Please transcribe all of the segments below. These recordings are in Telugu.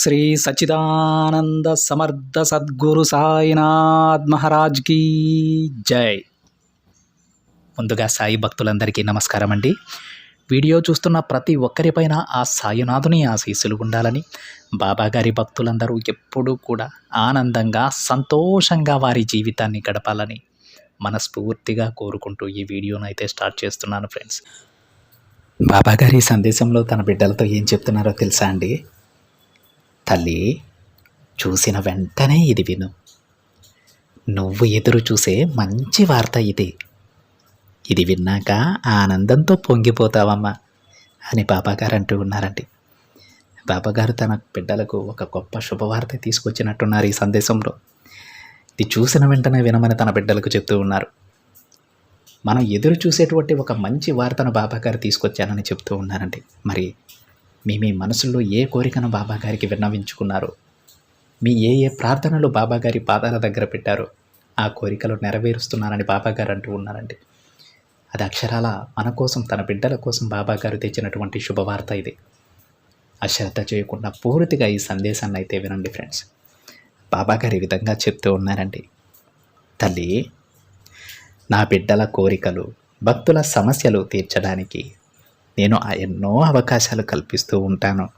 శ్రీ సచిదానంద సమర్థ సద్గురు సాయినాథ్ మహారాజ్ కీ జై. ముందుగా సాయి భక్తులందరికీ నమస్కారం అండి. వీడియో చూస్తున్న ప్రతి ఒక్కరిపైన ఆ సాయినాథుని ఆశీస్సులు ఉండాలని బాబాగారి భక్తులందరూ ఎప్పుడూ కూడా ఆనందంగా సంతోషంగా వారి జీవితాన్ని గడపాలని మనస్ఫూర్తిగా కోరుకుంటూ ఈ వీడియోను అయితే స్టార్ట్ చేస్తున్నాను ఫ్రెండ్స్. బాబాగారి సందేశంలో తన బిడ్డలతో ఏం చెప్తున్నారో తెలుసా అండి? తల్లి చూసిన వెంటనే ఇది విను. నువ్వు ఎదురు చూసే మంచి వార్త ఇది. ఇది విన్నాక ఆనందంతో పొంగిపోతావమ్మా అని బాబాగారు అంటూ ఉన్నారండి. బాబాగారు తన బిడ్డలకు ఒక గొప్ప శుభవార్త తీసుకొచ్చినట్టున్నారు ఈ సందేశంలో. ఇది చూసిన వెంటనే వినమని తన బిడ్డలకు చెప్తూ ఉన్నారు. మనం ఎదురు చూసేటువంటి ఒక మంచి వార్తను బాబాగారు తీసుకొచ్చానని చెప్తూ ఉన్నారండి. మరి మీ మీ మనసులో ఏ కోరికను బాబాగారికి విన్నవించుకున్నారు? మీ ఏ ఏ ప్రార్థనలు బాబాగారి పాదాల దగ్గర పెట్టారో ఆ కోరికలు నెరవేరుస్తున్నారని బాబాగారు అంటూ ఉన్నారండి. అది అక్షరాల మన కోసం తన బిడ్డల కోసం బాబాగారు తెచ్చినటువంటి శుభవార్త ఇది. అశ్రద్ధ చేయకుండా పూర్తిగా ఈ సందేశాన్ని అయితే వినండి ఫ్రెండ్స్. బాబాగారు ఈ విధంగా చెప్తూ ఉన్నారండి. తల్లి నా బిడ్డల కోరికలు భక్తుల సమస్యలు తీర్చడానికి నేను ఆ ఎన్నో అవకాశాలు కల్పిస్తూ ఉంటాను.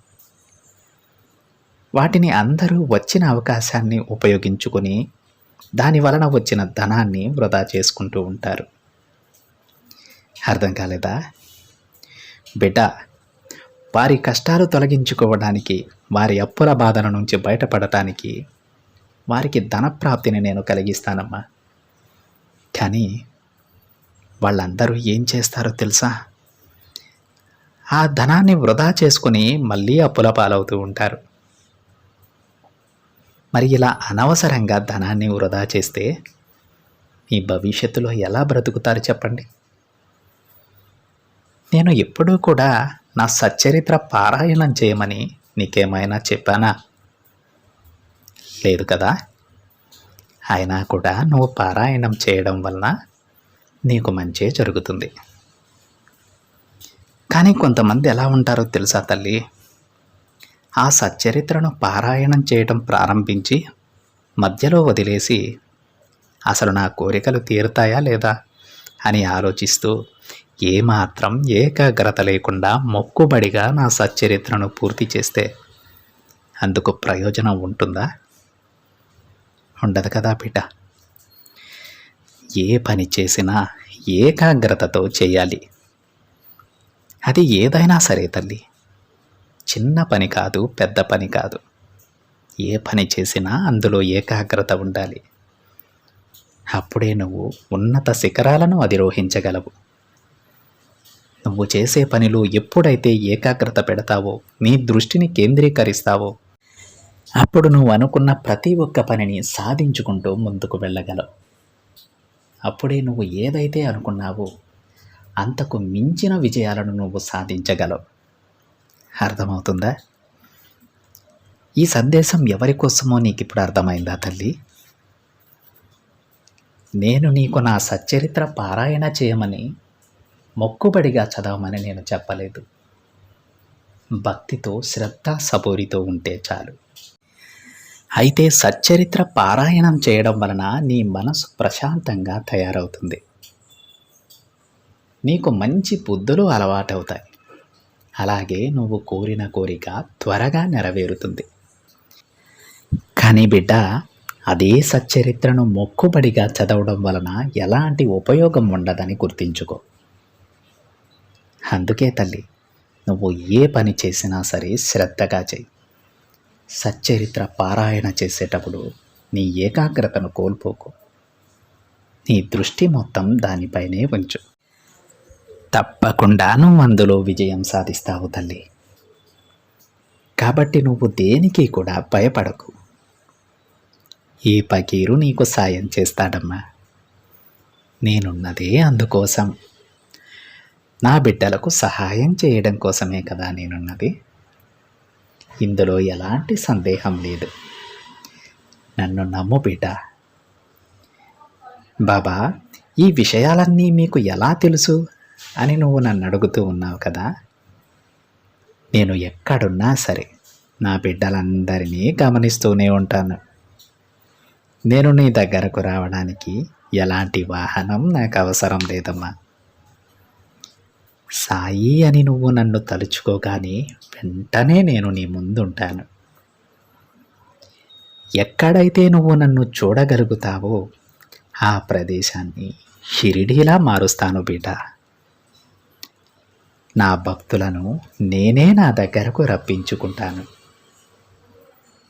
వాటిని అందరూ వచ్చిన అవకాశాన్ని ఉపయోగించుకొని దాని వలన వచ్చిన ధనాన్ని వృధా చేసుకుంటూ ఉంటారు. అర్థం కాలేదా? బిడ్డ వారి కష్టాలు తొలగించుకోవడానికి వారి అప్పుల బాధల నుంచి బయటపడటానికి వారికి ధనప్రాప్తిని నేను కలిగిస్తానమ్మా. కానీ వాళ్ళందరూ ఏం చేస్తారో తెలుసా? ఆ ధనాన్ని వృధా చేసుకుని మళ్ళీ అప్పుల పాలవుతూ ఉంటారు. మరి ఇలా అనవసరంగా ధనాన్ని వృధా చేస్తే మీ భవిష్యత్తులో ఎలా బ్రతుకుతారు చెప్పండి. నేను ఎప్పుడూ కూడా నా సచ్చరిత్ర పారాయణం చేయమని నీకేమైనా చెప్పానా? లేదు కదా. అయినా కూడా నువ్వు పారాయణం చేయడం వలన నీకు మంచే జరుగుతుంది. కానీ కొంతమంది ఎలా ఉంటారో తెలుసా తల్లి? ఆ సచ్చరిత్రను పారాయణం చేయటం ప్రారంభించి మధ్యలో వదిలేసి అసలు నా కోరికలు తీరుతాయా లేదా? అని ఆలోచిస్తూ ఏమాత్రం ఏకాగ్రత లేకుండా మొక్కుబడిగా నా సచ్చరిత్రను పూర్తి చేస్తే అందుకు ప్రయోజనం ఉంటుందా? ఉండదు కదా బిడ్డ ఏ పని చేసినా ఏకాగ్రతతో చేయాలి. అది ఏదైనా సరే తల్లి. చిన్న పని కాదు పెద్ద పని కాదు. ఏ పని చేసినా అందులో ఏకాగ్రత ఉండాలి. అప్పుడే నువ్వు ఉన్నత శిఖరాలను అధిరోహించగలవు నువ్వు చేసే పనిలో ఎప్పుడైతే ఏకాగ్రత పెడతావో నీ దృష్టిని కేంద్రీకరిస్తావో అప్పుడు నువ్వు అనుకున్న ప్రతి ఒక్క పనిని సాధించుకుంటూ ముందుకు వెళ్ళగలవు. అప్పుడే నువ్వు ఏదైతే అనుకున్నావో అంతకు మించిన విజయాలను నువ్వు సాధించగలవు. అర్థమవుతుందా? ఈ సందేశం ఎవరి కోసమో నీకు ఇప్పుడు అర్థమైందా తల్లి? నేను నీకు నా సచ్చరిత్ర పారాయణ చేయమని మొక్కుబడిగా చదవమని నేను చెప్పలేదు. భక్తితో శ్రద్ధ సబూరితో ఉంటే చాలు. అయితే సచ్చరిత్ర పారాయణం చేయడం వలన నీ మనసు ప్రశాంతంగా తయారవుతుంది. నీకు మంచి బుద్ధులు అలవాటవుతాయి. అలాగే నువ్వు కోరిన కోరిక త్వరగా నెరవేరుతుంది. కానీ బిడ్డ అదే సచ్చరిత్రను మొక్కుబడిగా చదవడం వలన ఎలాంటి ఉపయోగం ఉండదని గుర్తించుకో. అందుకే తల్లి నువ్వు ఏ పని చేసినా సరే శ్రద్ధగా చెయ్యి. సచ్చరిత్ర పారాయణ చేసేటప్పుడు నీ ఏకాగ్రతను కోల్పోకు. నీ దృష్టి మొత్తం దానిపైనే ఉంచు. తప్పకుండా నువ్వు అందులో విజయం సాధిస్తావు తల్లి. కాబట్టి నువ్వు దేనికి కూడా భయపడకు. ఈ పకీరు నీకు సాయం చేస్తాడమ్మా. నేనున్నదే అందుకోసం. నా బిడ్డలకు సహాయం చేయడం కోసమే కదా నేనున్నది. ఇందులో ఎలాంటి సందేహం లేదు. నన్ను నమ్ము బిడ్డ. బాబా ఈ విషయాలన్నీ మీకు ఎలా తెలుసు? అని నువ్వు నన్ను అడుగుతూ ఉన్నావు కదా. నేను ఎక్కడున్నా సరే నా బిడ్డలందరినీ గమనిస్తూనే ఉంటాను. నేను నీ దగ్గరకు రావడానికి ఎలాంటి వాహనం నాకు అవసరం లేదమ్మా. సాయి అని నువ్వు నన్ను తలుచుకోగానే వెంటనే నేను నీ ముందుంటాను. ఎక్కడైతే నువ్వు నన్ను చూడగలుగుతావో ఆ ప్రదేశాన్ని షిరిడీలా మారుస్తాను బిడ్డ. నా భక్తులను నేనే నా దగ్గరకు రప్పించుకుంటాను.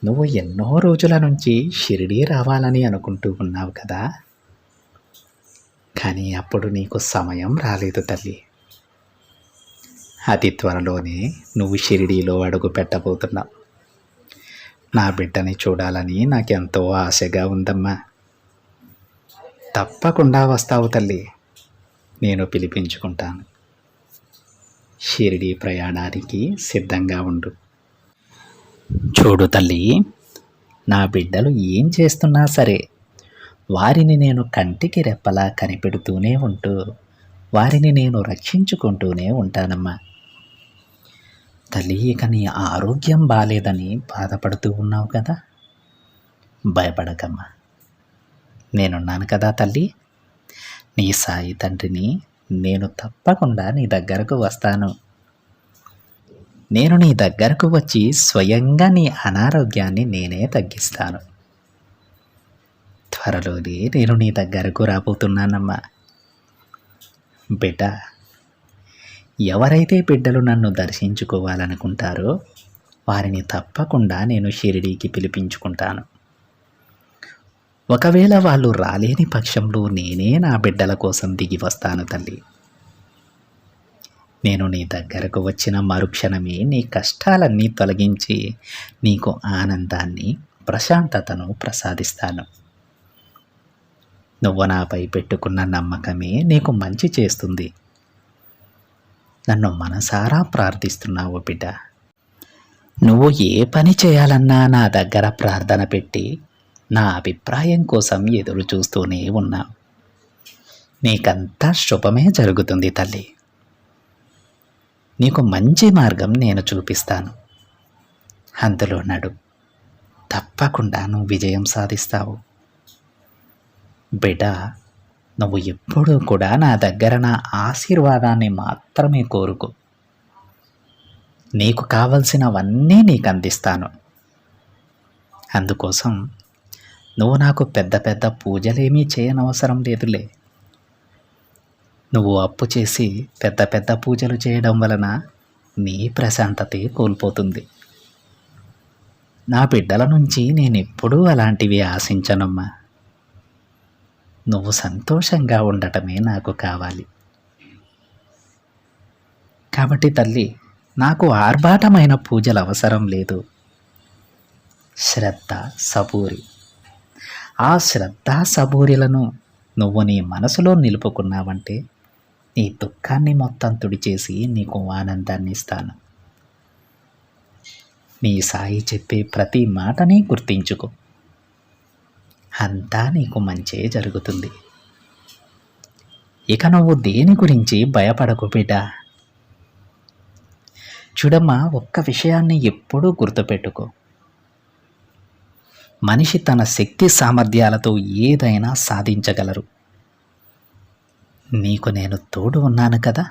నువ్వు ఎన్నో రోజుల నుంచి షిరిడీ రావాలని అనుకుంటూ ఉన్నావు కదా. కానీ అప్పుడు నీకు సమయం రాలేదు తల్లి. అతి త్వరలోనే నువ్వు షిరిడీలో అడుగు పెట్టబోతున్నావు. నా బిడ్డని చూడాలని నాకెంతో ఆశగా ఉందమ్మా. తప్పకుండా వస్తావు తల్లి. నేను పిలిపించుకుంటాను. షిరిడీ ప్రయాణానికి సిద్ధంగా ఉండు. చూడు తల్లి నా బిడ్డలు ఏం చేస్తున్నా సరే వారిని నేను కంటికి రెప్పలా కనిపెడుతూనే ఉంటూ వారిని నేను రక్షించుకుంటూనే ఉంటానమ్మా. తల్లి ఇక నీ ఆరోగ్యం బాలేదని బాధపడుతూ ఉన్నావు కదా. భయపడకమ్మా. నేనున్నాను కదా తల్లి. నీ సాయి తండ్రిని నేను తప్పకుండా నీ దగ్గరకు వస్తాను. నేను నీ దగ్గరకు వచ్చి స్వయంగా నీ అనారోగ్యాన్ని నేనే తగ్గిస్తాను. త్వరలోనే నేను నీ దగ్గరకు రాబోతున్నానమ్మా. బిడ్డ ఎవరైతే బిడ్డలు నన్ను దర్శించుకోవాలనుకుంటారో వారిని తప్పకుండా నేను షిరిడీకి పిలిపించుకుంటాను. ఒకవేళ వాళ్ళు రాలేని పక్షంలో నేనే నా బిడ్డల కోసం దిగి వస్తాను తల్లి. నేను నీ దగ్గరకు వచ్చిన మరుక్షణమే నీ కష్టాలన్నీ తొలగించి నీకు ఆనందాన్ని ప్రశాంతతను ప్రసాదిస్తాను. నువ్వు నాపై పెట్టుకున్న నమ్మకమే నీకు మంచి చేస్తుంది. నన్ను మనసారా ప్రార్థిస్తున్నావు బిడ్డ. నువ్వు ఏ పని చేయాలన్నా నా దగ్గర ప్రార్థన పెట్టి నా అభిప్రాయం కోసం ఎదురు చూస్తూనే ఉన్నావు నీకంతా శుభమే జరుగుతుంది తల్లి. నీకు మంచి మార్గం నేను చూపిస్తాను. అందులో నడు. తప్పకుండా నువ్వు విజయం సాధిస్తావు. బిడ్డ నువ్వు ఎప్పుడూ కూడా నా దగ్గర నా ఆశీర్వాదాన్ని మాత్రమే కోరుకో. నీకు కావలసినవన్నీ నీకు అందిస్తాను. అందుకోసం నువ్వు నాకు పెద్ద పెద్ద పూజలేమీ చేయనవసరం లేదులే. నువ్వు అప్పు చేసి పెద్ద పెద్ద పూజలు చేయడం వలన నీ ప్రశాంతత కోల్పోతుంది. నా బిడ్డల నుంచి నేను ఎప్పుడూ అలాంటివి ఆశించనమ్మా. నువ్వు సంతోషంగా ఉండటమే నాకు కావాలి. కాబట్టి తల్లి నాకు ఆర్భాటమైన పూజలు అవసరం లేదు. శ్రద్ధ సబూరి. ఆ శ్రద్ధా సబూరిలను నువ్వు నీ మనసులో నిలుపుకున్నావంటే నీ దుఃఖాన్ని మొత్తం తుడిచేసి నీకు ఆనందాన్ని ఇస్తాను. నీ సాయి చెప్పే ప్రతి మాటని గుర్తించుకో. అంతా నీకు మంచే జరుగుతుంది. ఇక నువ్వు దేని గురించి భయపడకు బిడ్డ? చూడమ్మా ఒక్క విషయాన్ని ఎప్పుడూ గుర్తుపెట్టుకో. మనిషి తన శక్తి సామర్థ్యాలతో ఏదైనా సాధించగలరు. నీకు నేను తోడు ఉన్నాను కదా?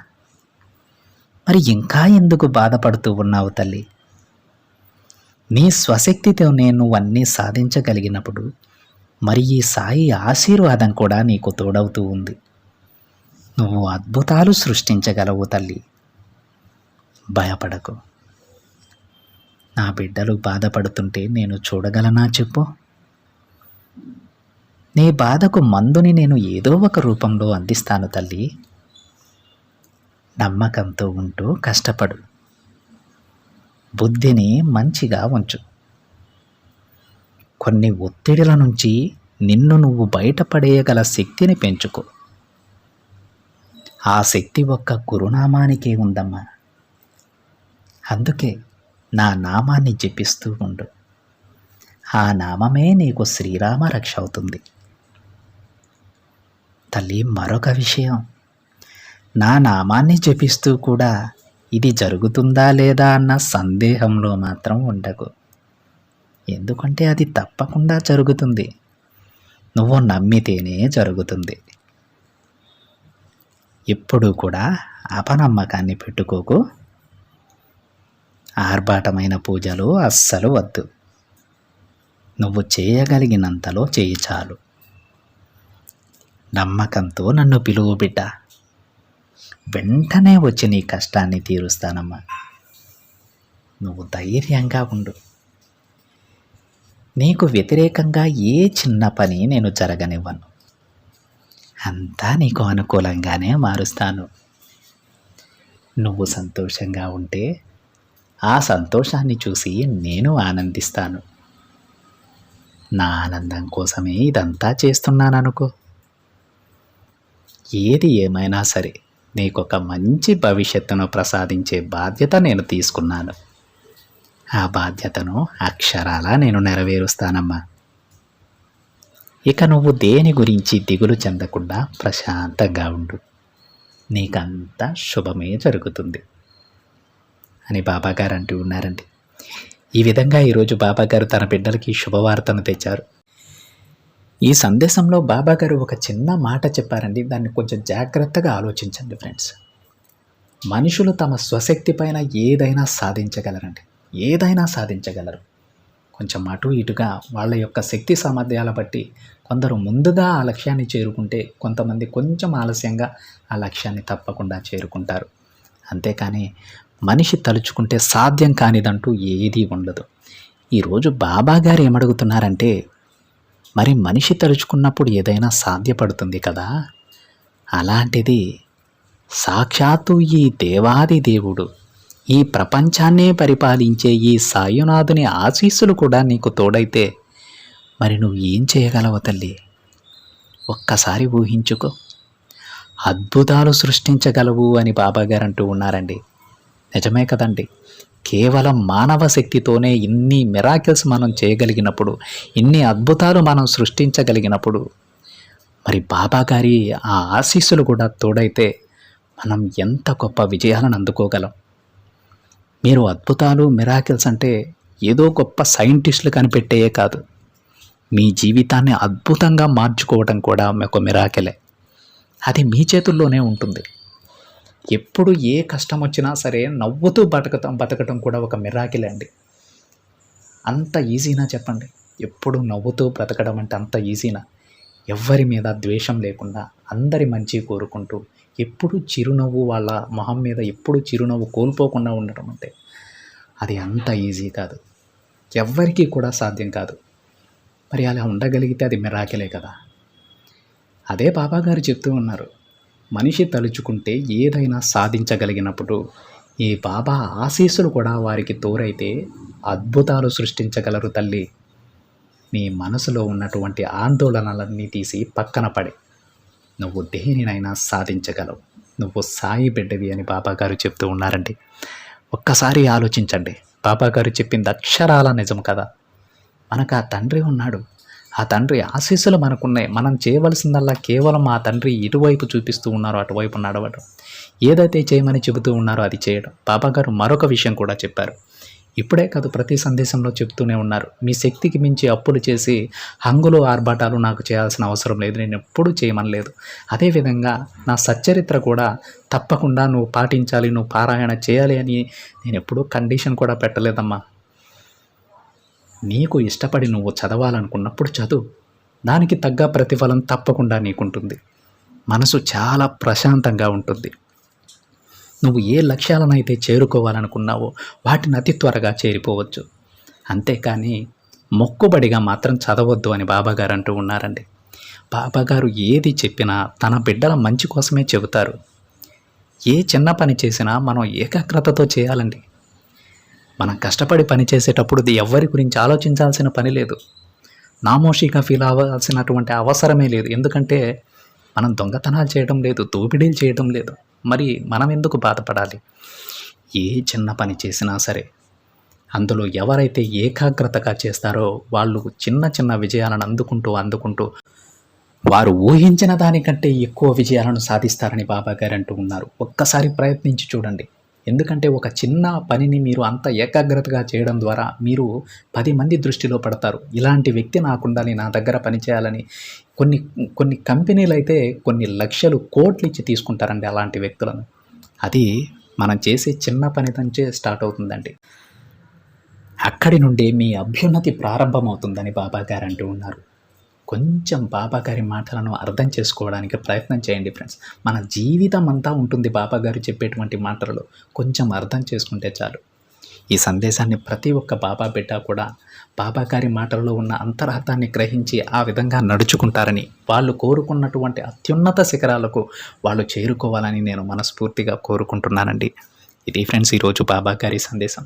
మరి ఇంకా ఎందుకు బాధపడుతూ ఉన్నావు తల్లి? నీ స్వశక్తితో నేను అన్నీ సాధించగలిగినప్పుడు మరి ఈ సాయి ఆశీర్వాదం కూడా నీకు తోడవుతూ ఉంది. నువ్వు అద్భుతాలు సృష్టించగలవు తల్లి. భయపడకు. నా బిడ్డలు బాధపడుతుంటే నేను చూడగలనా చెప్పు? నీ బాధకు మందుని నేను ఏదో ఒక రూపంలో అందిస్తాను తల్లి. నమ్మకంతో ఉంటూ కష్టపడు. బుద్ధిని మంచిగా ఉంచు. కొన్ని ఒత్తిడిల నుంచి నిన్ను నువ్వు బయటపడేయగల శక్తిని పెంచుకో. ఆ శక్తి ఒక్క గురునామానికే ఉందమ్మా. అందుకే నా నామాన్ని జపిస్తూ ఉండు. ఆ నామమే నీకు శ్రీరామ రక్ష అవుతుంది. తల్లి మరొక విషయం. నా నామాన్ని జపిస్తూ కూడా ఇది జరుగుతుందా లేదా అన్న సందేహంలో మాత్రం ఉండకు. ఎందుకంటే అది తప్పకుండా జరుగుతుంది. నువ్వు నమ్మితేనే జరుగుతుంది. ఎప్పుడూ కూడా అపనమ్మకాన్ని పెట్టుకోకు. ఆర్భాటమైన పూజలు అస్సలు వద్దు. నువ్వు చేయగలిగినంతలో చేయి చాలు. నమ్మకంతో నన్ను పిలువు బిడ్డ. వెంటనే వచ్చి నీ కష్టాన్ని తీరుస్తానమ్మా. నువ్వు ధైర్యంగా ఉండు. నీకు వ్యతిరేకంగా ఏ చిన్న పని నేను జరగనివ్వను. అంతా నీకు అనుకూలంగానే మారుస్తాను. నువ్వు సంతోషంగా ఉంటే ఆ సంతోషాన్ని చూసి నేను ఆనందిస్తాను. నా ఆనందం కోసమే ఇదంతా చేస్తున్నాననుకో. ఏది ఏమైనా సరే నీకొక మంచి భవిష్యత్తును ప్రసాదించే బాధ్యత నేను తీసుకున్నాను. ఆ బాధ్యతను అక్షరాలా నేను నెరవేరుస్తానమ్మా. ఇక నువ్వు దేని గురించి దిగులు చెందకుండా ప్రశాంతంగా ఉండు. నీకంతా శుభమే జరుగుతుంది. అని బాబాగారు అంటూ ఉన్నారండి. ఈ విధంగా ఈరోజు బాబాగారు తన బిడ్డలకి శుభవార్తను తెచ్చారు. ఈ సందేశంలో బాబాగారు ఒక చిన్న మాట చెప్పారండి. దాన్ని కొంచెం జాగ్రత్తగా ఆలోచించండి ఫ్రెండ్స్. మనుషులు తమ స్వశక్తి పైన ఏదైనా సాధించగలరండి. ఏదైనా సాధించగలరు. కొంచెం అటు ఇటుగా వాళ్ళ యొక్క శక్తి సామర్థ్యాల బట్టి కొందరు ముందుగా ఆ లక్ష్యాన్ని చేరుకుంటే కొంతమంది కొంచెం ఆలస్యంగా ఆ లక్ష్యాన్ని తప్పకుండా చేరుకుంటారు. అంతేకాని మనిషి తలుచుకుంటే సాధ్యం కానిదంటూ ఏదీ ఉండదు. ఈరోజు బాబాగారు ఏమడుగుతున్నారంటే మరి మనిషి తలుచుకున్నప్పుడు ఏదైనా సాధ్యపడుతుంది కదా? అలాంటిది సాక్షాత్తు ఈ దేవాది దేవుడు ఈ ప్రపంచాన్నే పరిపాలించే ఈ సాయునాథుని ఆశీస్సులు కూడా నీకు తోడైతే మరి నువ్వు ఏం చేయగలవు తల్లి? ఒక్కసారి ఊహించుకో. అద్భుతాలు సృష్టించగలవు అని బాబాగారు అంటూ ఉన్నారండి. నిజమే కదండి. కేవలం మానవ శక్తితోనే ఇన్ని మిరాకిల్స్ మనం చేయగలిగినప్పుడు ఇన్ని అద్భుతాలు మనం సృష్టించగలిగినప్పుడు మరి బాబా గారి ఆ ఆశీస్సులు కూడా తోడైతే మనం ఎంత గొప్ప విజయాలను అందుకోగలం. మీరు అద్భుతాలు మిరాకిల్స్ అంటే ఏదో గొప్ప సైంటిస్టులు కనిపెట్టేయే కాదు. మీ జీవితాన్ని అద్భుతంగా మార్చుకోవడం కూడా ఒక మిరాకిలే అది మీ చేతుల్లోనే ఉంటుంది. ఎప్పుడు ఏ కష్టం వచ్చినా సరే నవ్వుతూ బతకటం బతకటం కూడా ఒక మిరాకిలే అండి. అంత ఈజీనా చెప్పండి? ఎప్పుడు నవ్వుతూ బ్రతకడం అంటే అంత ఈజీనా? ఎవ్వరి మీద ద్వేషం లేకుండా అందరి మంచి కోరుకుంటూ ఎప్పుడు చిరునవ్వు వాళ్ళ మొహం మీద ఎప్పుడు చిరునవ్వు కోల్పోకుండా ఉండటం అంటే అది అంత ఈజీ కాదు. ఎవ్వరికీ కూడా సాధ్యం కాదు. మరి అలా ఉండగలిగితే అది మిరాకిలే కదా. అదే బాబాగారు చెప్తూ ఉన్నారు. మనిషి తలుచుకుంటే ఏదైనా సాధించగలిగినప్పుడు ఈ బాబా ఆశీస్సులు కూడా వారికి తోరైతే అద్భుతాలు సృష్టించగలరు తల్లి. నీ మనసులో ఉన్నటువంటి ఆందోళనలన్నీ తీసి పక్కన పడే. నువ్వు దేనినైనా సాధించగలవు. నువ్వు సాయి బిడ్డవి అని బాబాగారు చెప్తూ ఉన్నారండి. ఒక్కసారి ఆలోచించండి. బాబాగారు చెప్పింది అక్షరాల నిజం కదా. మనకు ఆ తండ్రి ఉన్నాడు. ఆ తండ్రి ఆశీస్సులు మనకున్నాయి. మనం చేయవలసిందల్లా కేవలం ఆ తండ్రి ఇటువైపు చూపిస్తూ ఉన్నారో అటువైపు నడవడం. ఏదైతే చేయమని చెబుతూ ఉన్నారో అది చేయడం. బాబాగారు మరొక విషయం కూడా చెప్పారు. ఇప్పుడే కాదు ప్రతి సందేశంలో చెప్తూనే ఉన్నారు. మీ శక్తికి మించి అప్పులు చేసి హంగులు ఆర్భాటాలు నాకు చేయాల్సిన అవసరం లేదు. నేను ఎప్పుడూ చేయమనలేదు అదేవిధంగా నా సచ్చరిత్ర కూడా తప్పకుండా నువ్వు పాటించాలి నువ్వు పారాయణ చేయాలి అని నేను ఎప్పుడూ కండిషన్ కూడా పెట్టలేదమ్మా. నీకు ఇష్టపడి నువ్వు చదవాలనుకున్నప్పుడు చదువు. దానికి తగ్గ ప్రతిఫలం తప్పకుండా నీకుంటుంది. మనసు చాలా ప్రశాంతంగా ఉంటుంది. నువ్వు ఏ లక్ష్యాలనైతే చేరుకోవాలనుకున్నావో వాటిని అతి త్వరగా చేరిపోవచ్చు. అంతేకాని మొక్కుబడిగా మాత్రం చదవద్దు అని బాబాగారు అంటూ ఉన్నారండి. బాబాగారు ఏది చెప్పినా తన బిడ్డల మంచి కోసమే చెబుతారు. ఏ చిన్న పని చేసినా మనం ఏకాగ్రతతో చేయాలండి. మనం కష్టపడి పని చేసేటప్పుడు ఎవ్వరి గురించి ఆలోచించాల్సిన పని లేదు. నామోషిగా ఫీల్ అవ్వాల్సినటువంటి అవసరమే లేదు. ఎందుకంటే మనం దొంగతనాలు చేయడం లేదు దోపిడీలు చేయడం లేదు. మరి మనం ఎందుకు బాధపడాలి? ఏ చిన్న పని చేసినా సరే అందులో ఎవరైతే ఏకాగ్రతగా చేస్తారో వాళ్ళు చిన్న చిన్న విజయాలను అందుకుంటూ అందుకుంటూ వారు ఊహించిన దానికంటే ఎక్కువ విజయాలను సాధిస్తారని బాబా గారు అంటూ ఉన్నారు. ఒక్కసారి ప్రయత్నించి చూడండి. ఎందుకంటే ఒక చిన్న పనిని మీరు అంత ఏకాగ్రతగా చేయడం ద్వారా మీరు పది మంది దృష్టిలో పడతారు. ఇలాంటి వ్యక్తి నాకు ఉండాలి నా దగ్గర పని చేయాలని కొన్ని కొన్ని కంపెనీలు అయితే కొన్ని లక్షలు కోట్లు ఇచ్చి తీసుకుంటారండి అలాంటి వ్యక్తులను. అది మనం చేసే చిన్న పని నుంచే స్టార్ట్ అవుతుందండి. అక్కడి నుండి మీ అభ్యున్నతి ప్రారంభమవుతుందని బాబా గారు అంటూ ఉన్నారు. కొంచెం బాబా గారి మాటలను అర్థం చేసుకోవడానికి ప్రయత్నం చేయండి ఫ్రెండ్స్. మన జీవితం అంతా ఉంటుంది బాబా గారు చెప్పేటువంటి మాటలు. కొంచెం అర్థం చేసుకుంటే చాలు. ఈ సందేశాన్ని ప్రతి ఒక్క బాబా బిడ్డ కూడా బాబా గారి మాటల్లో ఉన్న అంతరార్థాన్ని గ్రహించి ఆ విధంగా నడుచుకుంటారని వాళ్ళు కోరుకున్నటువంటి అత్యున్నత శిఖరాలకు వాళ్ళు చేరుకోవాలని నేను మనస్ఫూర్తిగా కోరుకుంటున్నానండి. ఇది ఫ్రెండ్స్ ఈరోజు బాబా గారి సందేశం.